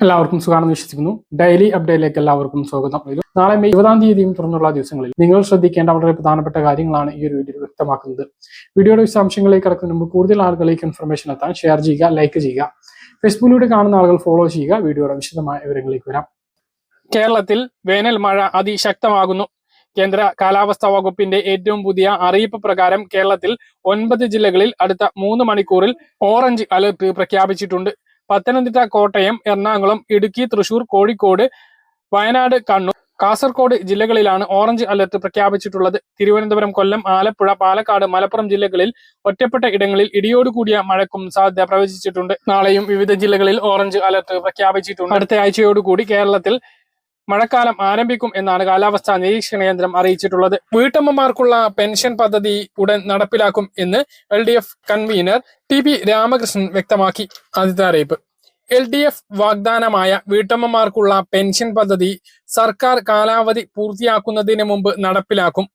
എല്ലാവർക്കും സുഖമാണെന്ന് വിശ്വസിക്കുന്നു. ഡെയിലി അപ്ഡേറ്റിലേക്ക് എല്ലാവർക്കും സ്വാഗതം. നാളെ മെയ് ഇരുപതാം തീയതിയും തുടർന്നുള്ള ദിവസങ്ങളിൽ നിങ്ങൾ ശ്രദ്ധിക്കേണ്ട വളരെ പ്രധാനപ്പെട്ട കാര്യങ്ങളാണ് ഈ ഒരു വീഡിയോ വ്യക്തമാക്കുന്നത്. വീഡിയോയുടെ വിശദാംശങ്ങളിലേക്ക് കടക്കുന്ന മുമ്പ് കൂടുതൽ ആളുകളിലേക്ക് ഇൻഫർമേഷൻ എത്താൻ ഷെയർ ചെയ്യുക ലൈക്ക് ചെയ്യുക. ഫേസ്ബുക്കിലൂടെ കാണുന്ന ആളുകൾ ഫോളോ ചെയ്യുക. വീഡിയോയുടെ വിശദമായ വിവരങ്ങളിലേക്ക് വരാം. കേരളത്തിൽ വേനൽ മഴ അതിശക്തമാകുന്നു. കേന്ദ്ര കാലാവസ്ഥാ വകുപ്പിന്റെ ഏറ്റവും പുതിയ അറിയിപ്പ് പ്രകാരം കേരളത്തിൽ ഒൻപത് ജില്ലകളിൽ അടുത്ത മൂന്ന് മണിക്കൂറിൽ ഓറഞ്ച് അലർട്ട് പ്രഖ്യാപിച്ചിട്ടുണ്ട്. പത്തനംതിട്ട കോട്ടയം എറണാകുളം ഇടുക്കി തൃശൂർ കോഴിക്കോട് വയനാട് കണ്ണൂർ കാസർകോട് ജില്ലകളിലാണ് ഓറഞ്ച് അലർട്ട് പ്രഖ്യാപിച്ചിട്ടുള്ളത്. തിരുവനന്തപുരം കൊല്ലം ആലപ്പുഴ പാലക്കാട് മലപ്പുറം ജില്ലകളിൽ ഒറ്റപ്പെട്ട ഇടങ്ങളിൽ ഇടിയോട് കൂടിയ മഴക്കും സാധ്യത പ്രവചിച്ചിട്ടുണ്ട്. നാളെയും വിവിധ ജില്ലകളിൽ ഓറഞ്ച് അലർട്ട് പ്രഖ്യാപിച്ചിട്ടുണ്ട്. അടുത്ത ആഴ്ചയോടുകൂടി കേരളത്തിൽ മഴക്കാലം ആരംഭിക്കും എന്നാണ് കാലാവസ്ഥാ നിരീക്ഷണ കേന്ദ്രം അറിയിച്ചിട്ടുള്ളത്. വീട്ടമ്മമാർക്കുള്ള പെൻഷൻ പദ്ധതി ഉടൻ നടപ്പിലാക്കും എന്ന് L D F convenor T P Ramakrishnan വ്യക്തമാക്കി. ആദ്യത്തെ അറിയിപ്പ്. എൽ ഡി എഫ് വാഗ്ദാനമായ വീട്ടമ്മമാർക്കുള്ള പെൻഷൻ പദ്ധതി സർക്കാർ കാലാവധി പൂർത്തിയാക്കുന്നതിന് മുമ്പ് നടപ്പിലാക്കും.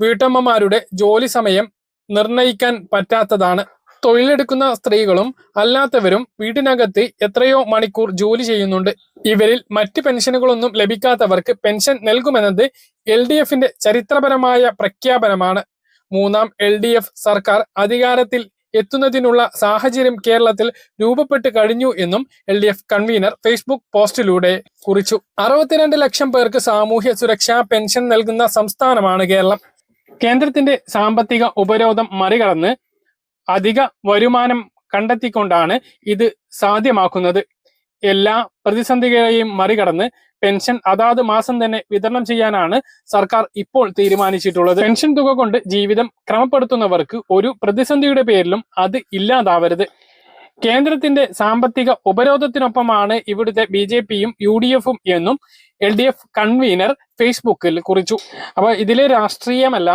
വീട്ടമ്മമാരുടെ ജോലി സമയം നിർണയിക്കാൻ പറ്റാത്തതാണ്. തൊഴിലെടുക്കുന്ന സ്ത്രീകളും അല്ലാത്തവരും വീട്ടിനകത്ത് എത്രയോ മണിക്കൂർ ജോലി ചെയ്യുന്നുണ്ട്. ഇവരിൽ മറ്റ് പെൻഷനുകളൊന്നും ലഭിക്കാത്തവർക്ക് പെൻഷൻ നൽകുമെന്നത് എൽ ഡി എഫിന്റെ ചരിത്രപരമായ പ്രഖ്യാപനമാണ്. മൂന്നാം എൽ ഡി എഫ് സർക്കാർ അധികാരത്തിൽ എത്തുന്നതിനുള്ള സാഹചര്യം കേരളത്തിൽ രൂപപ്പെട്ട് കഴിഞ്ഞു എന്നും L D F convener Facebook പോസ്റ്റിലൂടെ കുറിച്ചു. അറുപത്തിരണ്ട് ലക്ഷം പേർക്ക് സാമൂഹ്യ സുരക്ഷാ പെൻഷൻ നൽകുന്ന സംസ്ഥാനമാണ് കേരളം. കേന്ദ്രത്തിന്റെ സാമ്പത്തിക ഉപരോധം മറികടന്ന് അധിക വരുമാനം കണ്ടെത്തിക്കൊണ്ടാണ് ഇത് സാധ്യമാക്കുന്നത്. എല്ലാ പ്രതിസന്ധികളെയും മറികടന്ന് പെൻഷൻ അതാത് മാസം തന്നെ വിതരണം ചെയ്യാനാണ് സർക്കാർ ഇപ്പോൾ തീരുമാനിച്ചിട്ടുള്ളത്. പെൻഷൻ തുക കൊണ്ട് ജീവിതം ക്രമപ്പെടുത്തുന്നവർക്ക് ഒരു പ്രതിസന്ധിയുടെ പേരിലും അത് ഇല്ലാതാവരുത്. കേന്ദ്രത്തിന്റെ സാമ്പത്തിക ഉപരോധത്തിനൊപ്പമാണ് ഇവിടുത്തെ ബി ജെ പിയും യു ഡി എഫും എന്നും എൽ ഡി എഫ് കൺവീനർ ഫേസ്ബുക്കിൽ കുറിച്ചു. അപ്പൊ ഇതിലെ രാഷ്ട്രീയമല്ല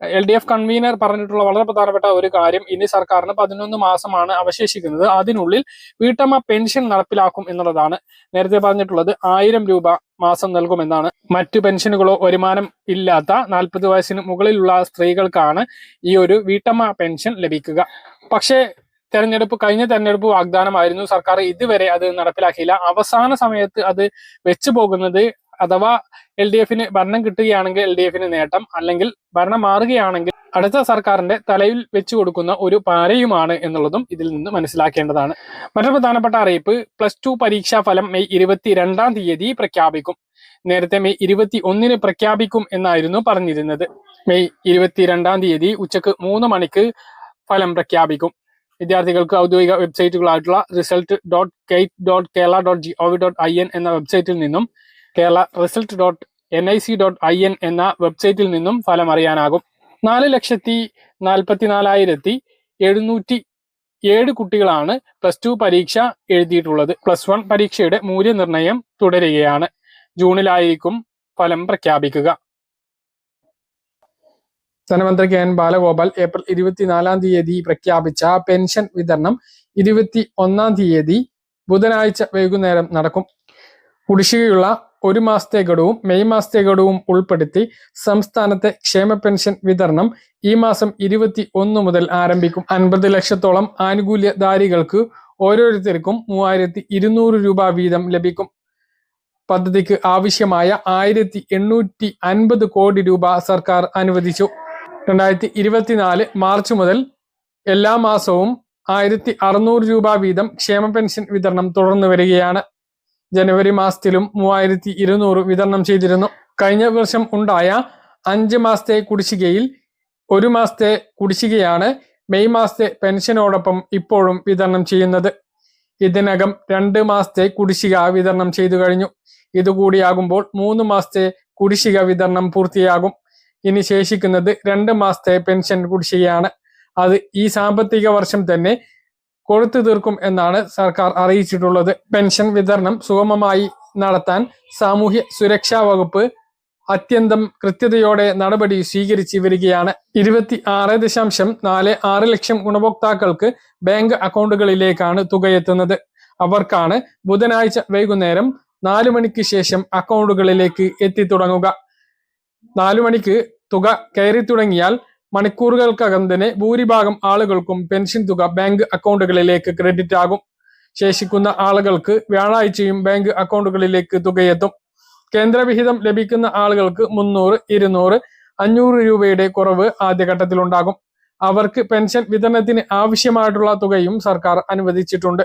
എൽ ഡി എഫ് കൺവീനർ പറഞ്ഞിട്ടുള്ള വളരെ പ്രധാനപ്പെട്ട ഒരു കാര്യം ഇനി സർക്കാരിന് പതിനൊന്ന് മാസമാണ് അവശേഷിക്കുന്നത്. അതിനുള്ളിൽ വീട്ടമ്മ പെൻഷൻ നടപ്പിലാക്കും എന്നുള്ളതാണ് നേരത്തെ പറഞ്ഞിട്ടുള്ളത്. ആയിരം രൂപ മാസം നൽകുമെന്നാണ്. മറ്റു പെൻഷനുകളോ വരുമാനം ഇല്ലാത്ത നാൽപ്പത് വയസ്സിന് മുകളിലുള്ള സ്ത്രീകൾക്കാണ് ഈ ഒരു വീട്ടമ്മ പെൻഷൻ ലഭിക്കുക. പക്ഷേ തെരഞ്ഞെടുപ്പ് കഴിഞ്ഞ തെരഞ്ഞെടുപ്പ് വാഗ്ദാനമായിരുന്നു. സർക്കാർ ഇതുവരെ അത് നടപ്പിലാക്കിയില്ല. അവസാന സമയത്ത് അത് വെച്ചു പോകുന്നത് അഥവാ എൽ ഡി എഫിന് ഭരണം കിട്ടുകയാണെങ്കിൽ എൽ ഡി എഫിന് നേട്ടം അല്ലെങ്കിൽ ഭരണം മാറുകയാണെങ്കിൽ അടുത്ത സർക്കാരിന്റെ തലയിൽ വെച്ചു കൊടുക്കുന്ന ഒരു പാരയുമാണ് എന്നുള്ളതും ഇതിൽ നിന്ന് മനസ്സിലാക്കേണ്ടതാണ്. മറ്റൊരു പ്രധാനപ്പെട്ട അറിയിപ്പ് പ്ലസ് ടു പരീക്ഷാ ഫലം മെയ് ഇരുപത്തിരണ്ടാം തീയതി പ്രഖ്യാപിക്കും. നേരത്തെ മെയ് ഇരുപത്തി ഒന്നിന് പ്രഖ്യാപിക്കും എന്നായിരുന്നു പറഞ്ഞിരുന്നത്. മെയ് ഇരുപത്തിരണ്ടാം തീയതി ഉച്ചയ്ക്ക് മൂന്ന് മണിക്ക് ഫലം പ്രഖ്യാപിക്കും. വിദ്യാർത്ഥികൾക്ക് ഔദ്യോഗിക വെബ്സൈറ്റുകളായിട്ടുള്ള result dot kite dot Kerala dot G O V dot I N എന്ന വെബ്സൈറ്റിൽ നിന്നും Kerala result dot N I C dot I N എന്ന വെബ്സൈറ്റിൽ നിന്നും ഫലം അറിയാനാകും. നാല് ലക്ഷത്തി നാൽപ്പത്തിനാലായിരത്തി എഴുന്നൂറ്റി ഏഴ് കുട്ടികളാണ് പ്ലസ് ടു പരീക്ഷ എഴുതിയിട്ടുള്ളത്. പ്ലസ് വൺ പരീക്ഷയുടെ മൂല്യനിർണയം തുടരുകയാണ്. ജൂണിലായിരിക്കും ഫലം പ്രഖ്യാപിക്കുക. ധനമന്ത്രി കെ എൻ ബാലഗോപാൽ ഏപ്രിൽ ഇരുപത്തിനാലാം തീയതി പ്രഖ്യാപിച്ച പെൻഷൻ വിതരണം ഇരുപത്തി ഒന്നാം തീയതി ബുധനാഴ്ച വൈകുന്നേരം നടക്കും. കുടിശ്ശികയുള്ള ഒരു മാസത്തെ ഗഡുവും മെയ് മാസത്തെ ഗഡുവും ഉൾപ്പെടുത്തി സംസ്ഥാനത്തെ ക്ഷേമ പെൻഷൻ വിതരണം ഈ മാസം ഇരുപത്തി ഒന്ന് മുതൽ ആരംഭിക്കും. അൻപത് ലക്ഷത്തോളം ആനുകൂല്യധാരികൾക്ക് ഓരോരുത്തർക്കും മൂവായിരത്തി ഇരുന്നൂറ് രൂപ വീതം ലഭിക്കും. പദ്ധതിക്ക് ആവശ്യമായ ആയിരത്തി എണ്ണൂറ്റി അൻപത് കോടി രൂപ സർക്കാർ അനുവദിച്ചു. രണ്ടായിരത്തി ഇരുപത്തിനാല് മാർച്ച് മുതൽ എല്ലാ മാസവും ആയിരത്തി അറുന്നൂറ് രൂപ വീതം ക്ഷേമ പെൻഷൻ വിതരണം തുടർന്നു വരികയാണ്. ജനുവരി മാസത്തിലും മൂവായിരത്തി ഇരുന്നൂറ് വിതരണം ചെയ്തിരുന്നു. കഴിഞ്ഞ വർഷം ഉണ്ടായ അഞ്ച് മാസത്തെ കുടിശ്ശികയിൽ ഒരു മാസത്തെ കുടിശ്ശികയാണ് മെയ് മാസത്തെ പെൻഷനോടൊപ്പം ഇപ്പോഴും വിതരണം ചെയ്യുന്നത്. ഇതിനകം രണ്ട് മാസത്തെ കുടിശ്ശിക വിതരണം ചെയ്തു കഴിഞ്ഞു. ഇതുകൂടിയാകുമ്പോൾ മൂന്ന് മാസത്തെ കുടിശ്ശിക വിതരണം പൂർത്തിയാകും. ഇനി ശേഷിക്കുന്നത് രണ്ട് മാസത്തെ പെൻഷൻ കുടിശ്ശികയാണ്. അത് ഈ സാമ്പത്തിക വർഷം തന്നെ കൊടുത്തു തീർക്കും എന്നാണ് സർക്കാർ അറിയിച്ചിട്ടുള്ളത്. പെൻഷൻ വിതരണം സുഗമമായി നടത്താൻ സാമൂഹ്യ സുരക്ഷാ വകുപ്പ് അത്യന്തം കൃത്യതയോടെ നടപടി സ്വീകരിച്ചു വരികയാണ്. ഇരുപത്തി ആറ് ദശാംശം നാല് ആറ് ലക്ഷം ഗുണഭോക്താക്കൾക്ക് ബാങ്ക് അക്കൗണ്ടുകളിലേക്കാണ് തുക എത്തുന്നത്. അവർക്കാണ് ബുധനാഴ്ച വൈകുന്നേരം നാലു മണിക്ക് ശേഷം അക്കൗണ്ടുകളിലേക്ക് എത്തിത്തുടങ്ങുക. നാലു മണിക്ക് തുക കയറി തുടങ്ങിയാൽ മണിക്കൂറുകൾക്കകം തന്നെ ഭൂരിഭാഗം ആളുകൾക്കും പെൻഷൻ തുക ബാങ്ക് അക്കൗണ്ടുകളിലേക്ക് ക്രെഡിറ്റ് ആകും. ശേഷിക്കുന്ന ആളുകൾക്ക് വ്യാഴാഴ്ചയും ബാങ്ക് അക്കൗണ്ടുകളിലേക്ക് തുകയെത്തും. കേന്ദ്രവിഹിതം ലഭിക്കുന്ന ആളുകൾക്ക് മുന്നൂറ് ഇരുന്നൂറ് അഞ്ഞൂറ് രൂപയുടെ കുറവ് ആദ്യഘട്ടത്തിലുണ്ടാകും. അവർക്ക് പെൻഷൻ വിതരണത്തിന് ആവശ്യമായിട്ടുള്ള തുകയും സർക്കാർ അനുവദിച്ചിട്ടുണ്ട്.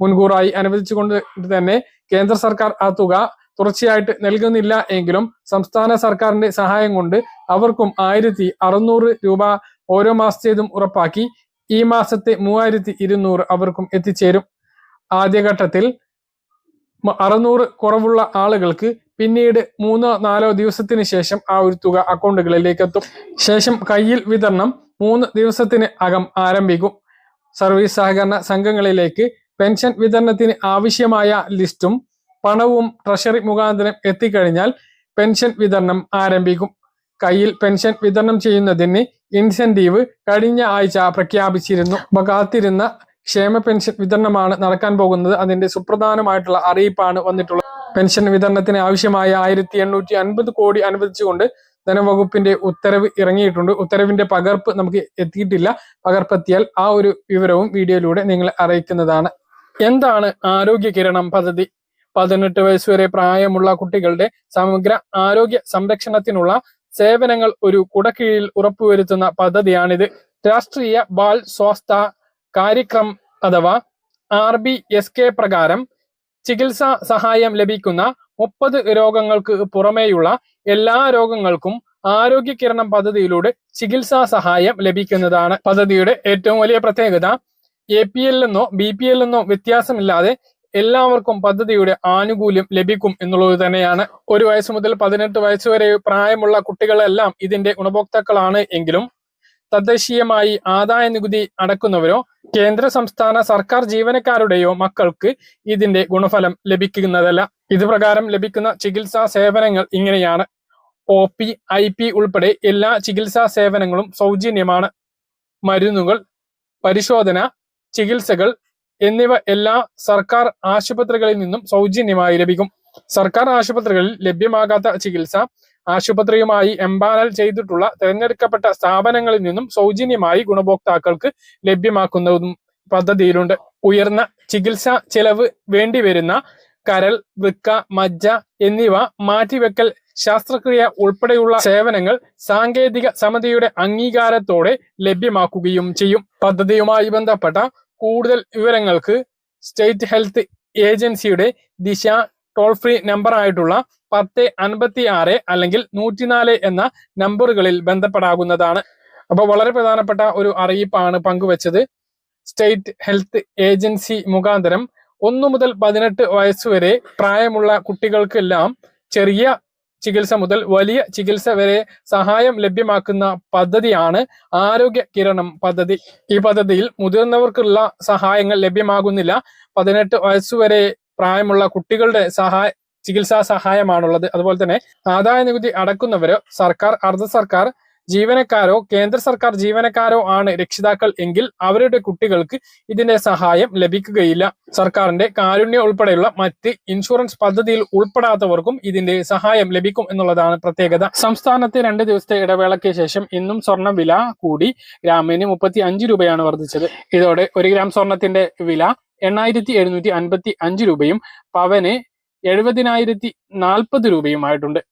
മുൻകൂറായി അനുവദിച്ചുകൊണ്ട് തന്നെ കേന്ദ്ര സർക്കാർ ആ തുക തുടർച്ചയായിട്ട് നൽകുന്നില്ല എങ്കിലും സംസ്ഥാന സർക്കാരിന്റെ സഹായം കൊണ്ട് അവർക്കും ആയിരത്തി അറുന്നൂറ് രൂപ ഓരോ മാസത്തേതും ഉറപ്പാക്കി ഈ മാസത്തെ മൂവായിരത്തി ഇരുന്നൂറ് അവർക്കും എത്തിച്ചേരും. ആദ്യഘട്ടത്തിൽ അറുന്നൂറ് കുറവുള്ള ആളുകൾക്ക് പിന്നീട് മൂന്നോ നാലോ ദിവസത്തിന് ശേഷം ആ ഒരു തുക അക്കൗണ്ടുകളിലേക്ക് എത്തും ശേഷം കയ്യിൽ വിതരണം മൂന്ന് ദിവസത്തിന് അകം ആരംഭിക്കും. സർവീസ് സഹകരണ സംഘങ്ങളിലേക്ക് പെൻഷൻ വിതരണത്തിന് ആവശ്യമായ ലിസ്റ്റും പണവും ട്രഷറി മുഖാന്തരം എത്തിക്കഴിഞ്ഞാൽ പെൻഷൻ വിതരണം ആരംഭിക്കും. കയ്യിൽ പെൻഷൻ വിതരണം ചെയ്യുന്നതിന് ഇൻസെന്റീവ് കഴിഞ്ഞ ആഴ്ച പ്രഖ്യാപിച്ചിരുന്നു. കാത്തിരുന്ന ക്ഷേമ പെൻഷൻ വിതരണമാണ് നടക്കാൻ പോകുന്നത്. അതിന്റെ സുപ്രധാനമായിട്ടുള്ള അറിയിപ്പാണ് വന്നിട്ടുള്ളത്. പെൻഷൻ വിതരണത്തിന് ആവശ്യമായ ആയിരത്തി എണ്ണൂറ്റി അൻപത് കോടി അനുവദിച്ചുകൊണ്ട് ധനവകുപ്പിന്റെ ഉത്തരവ് ഇറങ്ങിയിട്ടുണ്ട്. ഉത്തരവിന്റെ പകർപ്പ് നമുക്ക് എത്തിയിട്ടില്ല. പകർപ്പെത്തിയാൽ ആ ഒരു വിവരവും വീഡിയോയിലൂടെ നിങ്ങൾ അറിയിക്കുന്നതാണ്. എന്താണ് ആരോഗ്യ കിരണം പദ്ധതി? പതിനെട്ട് വയസ്സ് വരെ പ്രായമുള്ള കുട്ടികളുടെ സമഗ്ര ആരോഗ്യ സംരക്ഷണത്തിനുള്ള സേവനങ്ങൾ ഒരു കുടക്കീഴിൽ ഉറപ്പുവരുത്തുന്ന പദ്ധതിയാണിത്. രാഷ്ട്രീയ ബാൽ സ്വാസ്ഥ കാര്യക്രം അഥവാ ആർ ബി എസ് കെ പ്രകാരം ചികിത്സാ സഹായം ലഭിക്കുന്ന മുപ്പത് രോഗങ്ങൾക്ക് പുറമേയുള്ള എല്ലാ രോഗങ്ങൾക്കും ആരോഗ്യ കിരണം പദ്ധതിയിലൂടെ ചികിത്സാ സഹായം ലഭിക്കുന്നതാണ്. പദ്ധതിയുടെ ഏറ്റവും വലിയ പ്രത്യേകത എ പി എൽ എന്നോ ബി പി എൽ എന്നോ വ്യത്യാസമില്ലാതെ എല്ലാവർക്കും പദ്ധതിയുടെ ആനുകൂല്യം ലഭിക്കും എന്നുള്ളത് തന്നെയാണ്. ഒരു വയസ്സ് മുതൽ പതിനെട്ട് വയസ്സ് വരെ പ്രായമുള്ള കുട്ടികളെല്ലാം ഇതിന്റെ ഗുണഭോക്താക്കളാണ് എങ്കിലും തദ്ദേശീയമായി ആദായ നികുതി അടക്കുന്നവരോ കേന്ദ്ര സംസ്ഥാന സർക്കാർ ജീവനക്കാരുടെയോ മക്കൾക്ക് ഇതിന്റെ ഗുണഫലം ലഭിക്കുന്നതല്ല. ഇത് പ്രകാരം ലഭിക്കുന്ന ചികിത്സാ സേവനങ്ങൾ ഇങ്ങനെയാണ്. ഒ പി ഐ പി ഉൾപ്പെടെ എല്ലാ ചികിത്സാ സേവനങ്ങളും സൗജന്യമാണ്. മരുന്നുകൾ പരിശോധന ചികിത്സകൾ എന്നിവ എല്ലാ സർക്കാർ ആശുപത്രികളിൽ നിന്നും സൗജന്യമായി ലഭിക്കും. സർക്കാർ ആശുപത്രികളിൽ ലഭ്യമാകാത്ത ചികിത്സ ആശുപത്രിയുമായി എംപാനൽ ചെയ്തിട്ടുള്ള തിരഞ്ഞെടുക്കപ്പെട്ട സ്ഥാപനങ്ങളിൽ നിന്നും സൗജന്യമായി ഗുണഭോക്താക്കൾക്ക് ലഭ്യമാക്കുന്നതും പദ്ധതിയിലുണ്ട്. ഉയർന്ന ചികിത്സാ ചെലവ് വേണ്ടിവരുന്ന കരൾ വൃക്ക മജ്ജ എന്നിവ മാറ്റിവെക്കൽ ശാസ്ത്രക്രിയ ഉൾപ്പെടെയുള്ള സേവനങ്ങൾ സാങ്കേതിക സമിതിയുടെ അംഗീകാരത്തോടെ ലഭ്യമാക്കുകയും ചെയ്യും. പദ്ധതിയുമായി ബന്ധപ്പെട്ട കൂടുതൽ വിവരങ്ങൾക്ക് സ്റ്റേറ്റ് ഹെൽത്ത് ഏജൻസിയുടെ ദിശ ടോൾ ഫ്രീ നമ്പർ ആയിട്ടുള്ള പത്ത് അൻപത്തി ആറ് അല്ലെങ്കിൽ നൂറ്റിനാല് എന്ന നമ്പറുകളിൽ ബന്ധപ്പെടാകുന്നതാണ് അപ്പോൾ വളരെ പ്രധാനപ്പെട്ട ഒരു അറിയിപ്പാണ് പങ്കുവച്ചത്. സ്റ്റേറ്റ് ഹെൽത്ത് ഏജൻസി മുഖാന്തരം ഒന്നു മുതൽ പതിനെട്ട് വയസ്സ് വരെ പ്രായമുള്ള കുട്ടികൾക്കെല്ലാം ചെറിയ ചികിത്സ മുതൽ വലിയ ചികിത്സ വരെ സഹായം ലഭ്യമാക്കുന്ന പദ്ധതിയാണ് ആരോഗ്യ കിരണം പദ്ധതി. ഈ പദ്ധതിയിൽ മുതിർന്നവർക്കുള്ള സഹായങ്ങൾ ലഭ്യമാകുന്നില്ല. പതിനെട്ട് വയസ്സുവരെ പ്രായമുള്ള കുട്ടികളുടെ സഹായ ചികിത്സാ സഹായമാണുള്ളത്. അതുപോലെ തന്നെ ആദായ നികുതി അടക്കുന്നവരോ സർക്കാർ അർദ്ധ സർക്കാർ ജീവനക്കാരോ കേന്ദ്ര സർക്കാർ ജീവനക്കാരോ ആണ് രക്ഷിതാക്കൾ എങ്കിൽ അവരുടെ കുട്ടികൾക്ക് ഇതിന്റെ സഹായം ലഭിക്കുകയില്ല. സർക്കാരിന്റെ കാരുണ്യ ഉൾപ്പെടെയുള്ള മറ്റ് ഇൻഷുറൻസ് പദ്ധതിയിൽ ഉൾപ്പെടാത്തവർക്കും ഇതിന്റെ സഹായം ലഭിക്കും എന്നുള്ളതാണ് പ്രത്യേകത. സംസ്ഥാനത്തെ രണ്ട് ദിവസത്തെ ഇടവേളയ്ക്ക് ശേഷം ഇന്നും സ്വർണ വില കൂടി ഗ്രാമിന് മുപ്പത്തി അഞ്ച് രൂപയാണ് വർദ്ധിച്ചത്. ഇതോടെ ഒരു ഗ്രാം സ്വർണത്തിന്റെ വില എണ്ണായിരത്തി എഴുന്നൂറ്റി അൻപത്തി അഞ്ച് രൂപയും പവന് എഴുപതിനായിരത്തി നാൽപ്പത് രൂപയുമായിട്ടുണ്ട്.